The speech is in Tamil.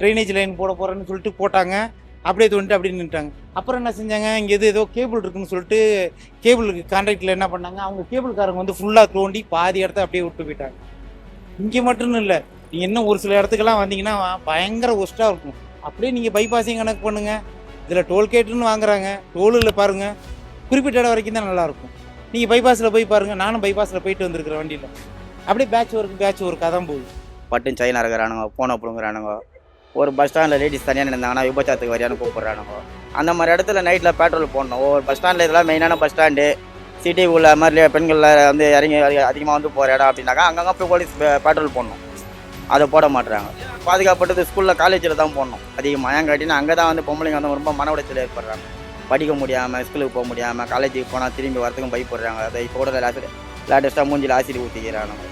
ட்ரைனேஜ் லைன் போட போகிறேன்னு சொல்லிட்டு போட்டாங்க. அப்படியே தோண்டிட்டு அப்படியே நின்ட்டாங்க அப்புறம் என்ன செஞ்சாங்க? இங்கே எது ஏதோ கேபிள் இருக்குன்னு சொல்லிட்டு கேபிளுக்கு கான்ட்ராக்டில் என்ன பண்ணாங்க? அவங்க கேபிள்காரங்க வந்து ஃபுல்லாக தோண்டி பாதி இடத்த அப்படியே விட்டு போயிட்டாங்க. இங்கே மட்டும்னு இல்லை. நீங்கள் இன்னும் ஒரு சில இடத்துக்கெல்லாம் வந்தீங்கன்னா பயங்கர ஒஸ்ட்டாக இருக்கும். அப்படியே நீங்கள் பைபாஸையும் கணக்கு பண்ணுங்கள் இதில் டோல்கேட்டுன்னு வாங்குறாங்க. டோலில் பாருங்கள் குறிப்பிட்ட இடம் வரைக்கும் தான் நல்லாயிருக்கும் நீங்கள் பைபாஸில் போய் பாருங்கள் நானும் பைபாஸில் போயிட்டு வந்திருக்கிறேன் வண்டியில். அப்படியே பேட்ச் ஒர்க் பேட்ச் ஒர்க்காக தான் போகுது. பட்டும் சைனா இருக்கிறானுங்க போனை பிடுங்குறானுங்க ஒரு பஸ் ஸ்டாண்டில் லேடிஸ் தனியாக நின்றாங்கன்னா விபச்சாரத்துக்கு வரையானு கூப்பிட்றானுங்க. அந்த மாதிரி இடத்துல நைட்டில் பெட்ரோல் போடணும். ஒவ்வொரு பஸ் ஸ்டாண்டில் இதெல்லாம் மெயினான பஸ் ஸ்டாண்டு சிட்டி உள்ள மாதிரி பெண்களில் வந்து இறங்கி அதிகமாக வந்து போகிற இடம் அப்படின்னாக்கா அங்கங்கே போய் போலீஸ் பெட்ரோல் போடணும். அதை போட மாட்டுறாங்க பாதுகாப்பட்டது ஸ்கூலில் காலேஜில் தான் போடணும். அதிகமாக ஏன் கேட்டினா அங்கே தான் வந்து பொம்பளைங்க வந்து ரொம்ப மன உளைச்சல் ஏற்படுறாங்க. படிக்க முடியாமல் ஸ்கூலுக்கு போக முடியாமல் காலேஜுக்கு போனால் திரும்பி வரதுக்கும் பயப்படுறாங்க. அதை இப்போ கூட லேட்டஸ்ட்டாக மூஞ்சில் ஆசிரியர் ஊற்றிக்கிறானுங்க